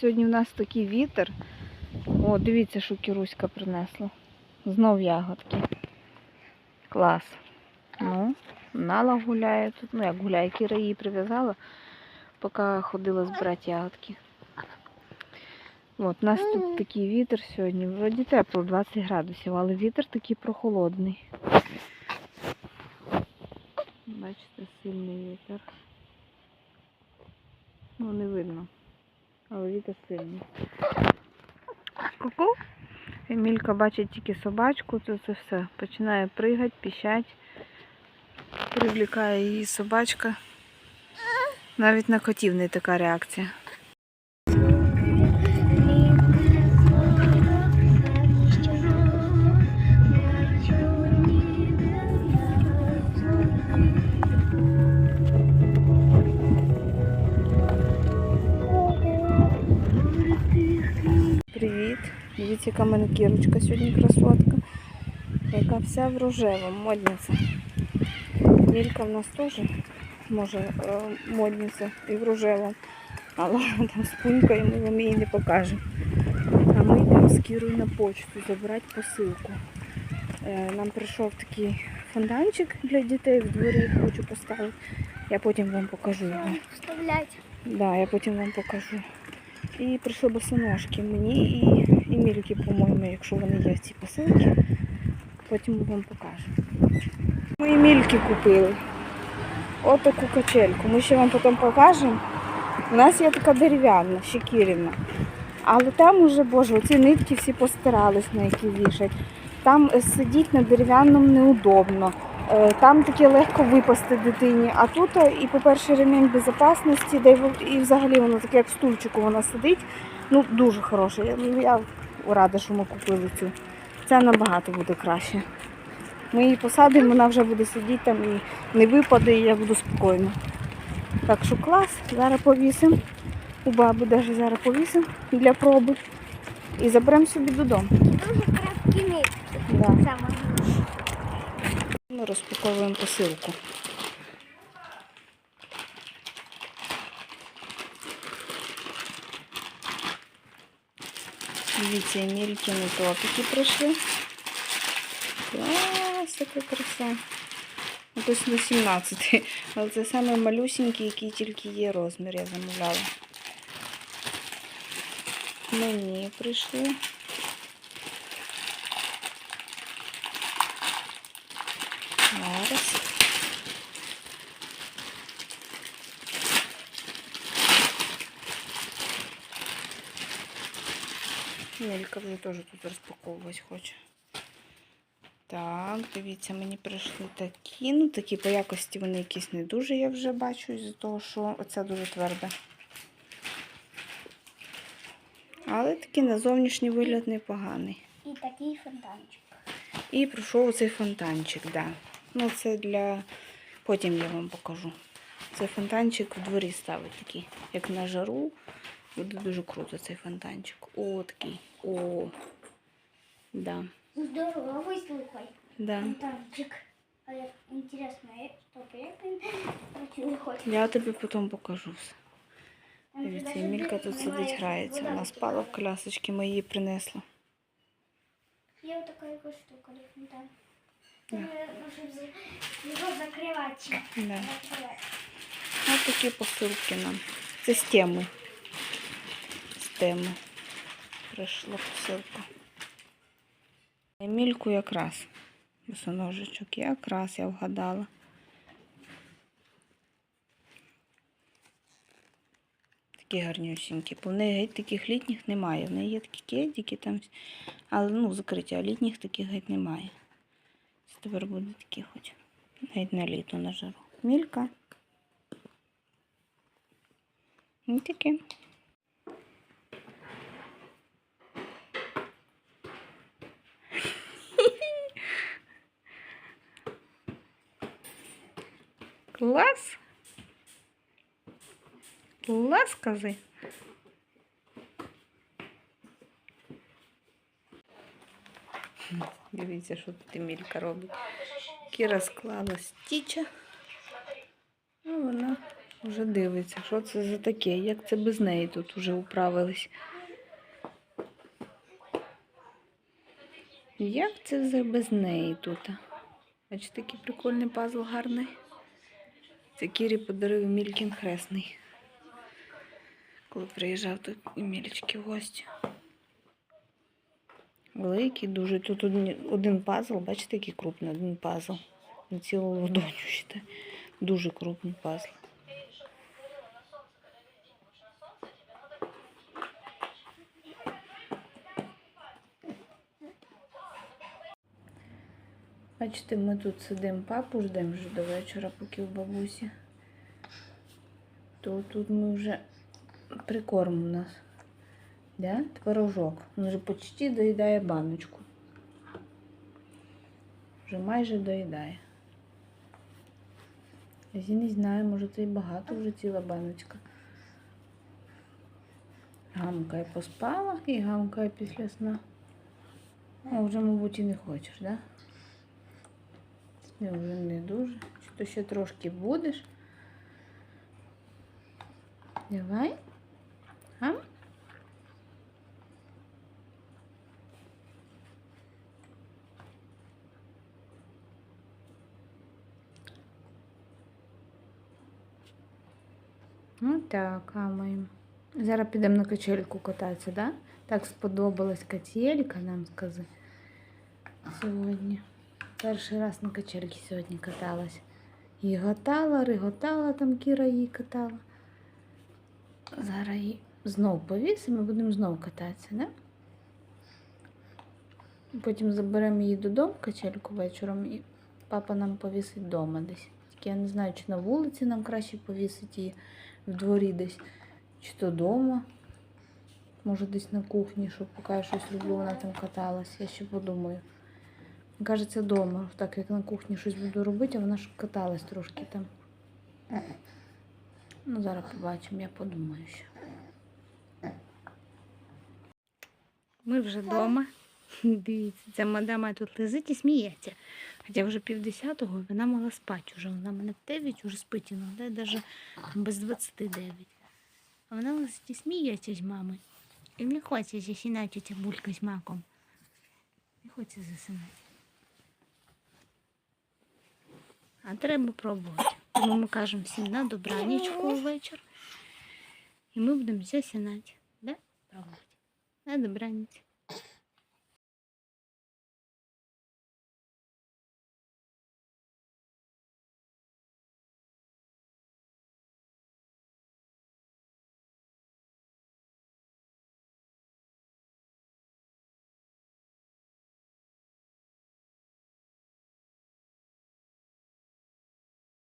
Сьогодні в нас такий вітер. О, дивіться, що Кіруська принесла. Знов ягодки. Клас. Ну, Нала гуляє тут. Ну, як гуляє, Кіра її прив'язала, поки ходила збирати ягодки. От, у нас тут такий вітер сьогодні. Вроді тепло, 20 градусів, але вітер такий прохолодний. Бачите, сильний вітер. Ну, не видно. Але вітер сильний. Ку-ку. Емілька бачить тільки собачку, то це все. Починає пригати, піщать. Привлікає її собачка. Навіть на котів не така реакція. Дивіться, яка в мене кірочка сьогодні красотка. Яка вся в рожевому, модниця. Мілька в нас теж може е, модниця і в рожевому. Але там з пунькою ми вам її не покажемо. А ми йдемо з Кірою на почту забирати посилку. Е, Нам прийшов такий фонтанчик для дітей в дворі, хочу поставити. Я потім вам покажу його. Да, я потім вам покажу. І прийшли босоножки мені і, і по-моєму, якщо вони є в цій посилці. Потім вам покажу. Ми і купили. От таку качельку. Ми ще вам потім покажемо. У нас є така дерев'яна, щекірівна. Але там уже, боже, оці нитки всі постарались, на які вішать. Там е, сидіти на дерев'яному неудобно. Е, Там таке легко випасти дитині. А тут, е, і, по-перше, ремінь безпечності, де і взагалі воно таке, як стульчику вона сидить. Ну, дуже хороше. Я, ну, я рада, що ми купили цю. Це набагато буде краще. Ми її посадимо, вона вже буде сидіти там і не випаде, і я буду спокійно. Так що клас, зараз повісимо. У баби навіть зараз повісимо для проби. І заберемо собі додому. Дуже крапкі нитки. Да. Ми розпаковуємо посилку. Дивіться, Емількіни топики прийшли. Клас, така краса. Ось на 17. Але це саме малюсенький, який тільки є розмір, я замовляла. Мені прийшли. Зараз. Нелька вже теж тут розпаковувати хоче. Так, дивіться, мені прийшли такі. Ну, такі по якості вони якісь не дуже, я вже бачу, з-за того, що оця дуже тверда. Але такий на зовнішній вигляд непоганий. І такий фонтанчик. І пройшов оцей фонтанчик, да. Ну, це для. Потім я вам покажу. Цей фонтанчик в дворі ставить такий, як на жару. Буде дуже круто цей фонтанчик. О, такий. О. Да. Здоровий, слухай. Да. Фонтанчик. А він працює хоч. Я тобі потім покажу все. Дивіться, Емілька тут сидить, грається. Вона спала в колясочці, ми її принесли. Є отака якась штука для фонтан. Його закривати. Да. Закривати. Ось такі посилки нам. Це з теми. З теми. Прийшла посилка. Емільку якраз. Босоножечок якраз я вгадала. Такі гарнюсінькі. Бо в неї геть таких літніх немає. В неї є такі кедики там, але ну, закриті, а літніх таких геть немає. Це тепер буде такі хоч. Геть на літо на жару. Мілька. Ну таке. Клас. Клас, кажи. Дивіться, що тут Емілька робить. Кіра склала стіча, а вона вже дивиться, що це за таке, як це без неї тут вже управились. Як це вже без неї тут? Бачите, який прикольний пазл гарний. Це Кірі подарив Мількін хресний. Коли приїжджав тут Мілічки в гості. Великий, дуже. Тут один, пазл, бачите, який крупний, один пазл. На цілу ладоню ще. Дуже крупний пазл. Бачите, ми тут сидимо, папу ждемо вже до вечора, поки в бабусі. То тут ми вже прикорм у нас. Да? Творожок. Він вже почти доїдає баночку. Вже майже доїдає. Я не знаю, може це і багато вже ціла баночка. Гамкає поспала і гамкає після сна. А вже, мабуть, і не хочеш, так? Да? Не, вже не дуже. Чи то ще трошки будеш? Давай. А? Ну так, камаємо. Зараз підемо на качельку кататися, да? Так сподобалась качелька, нам сказали сьогодні. Перший раз на качельці сьогодні каталась. І готала, риготала, там Кіра її катала. Зараз її знов і будемо знов кататися, да? Потім заберемо її додому качельку вечором і папа нам повісить вдома десь. Тільки я не знаю, чи на вулиці нам краще повісити її в дворі десь, чи то вдома. Може десь на кухні, щоб поки я щось люблю, вона там каталась. Я ще подумаю. Кажеться, вдома, так як на кухні щось буду робити, вона ж каталась трошки там. Ну, зараз побачимо, я подумаю ще. Ми вже вдома. Дивіться, ця мадама тут лежить і сміється. Хоча вже півдесятого вона мала спати вже. Вона мене в 9 вже спить іноді, навіть без 29. А вона лежить і сміється з мамою. І не хоче засинати ця булька з маком. Не хоче засинати. А треба пробувати. Тому ми кажемо всім на добранічку вечір. І ми будемо засинати. Да? Пробувати. На добраніч.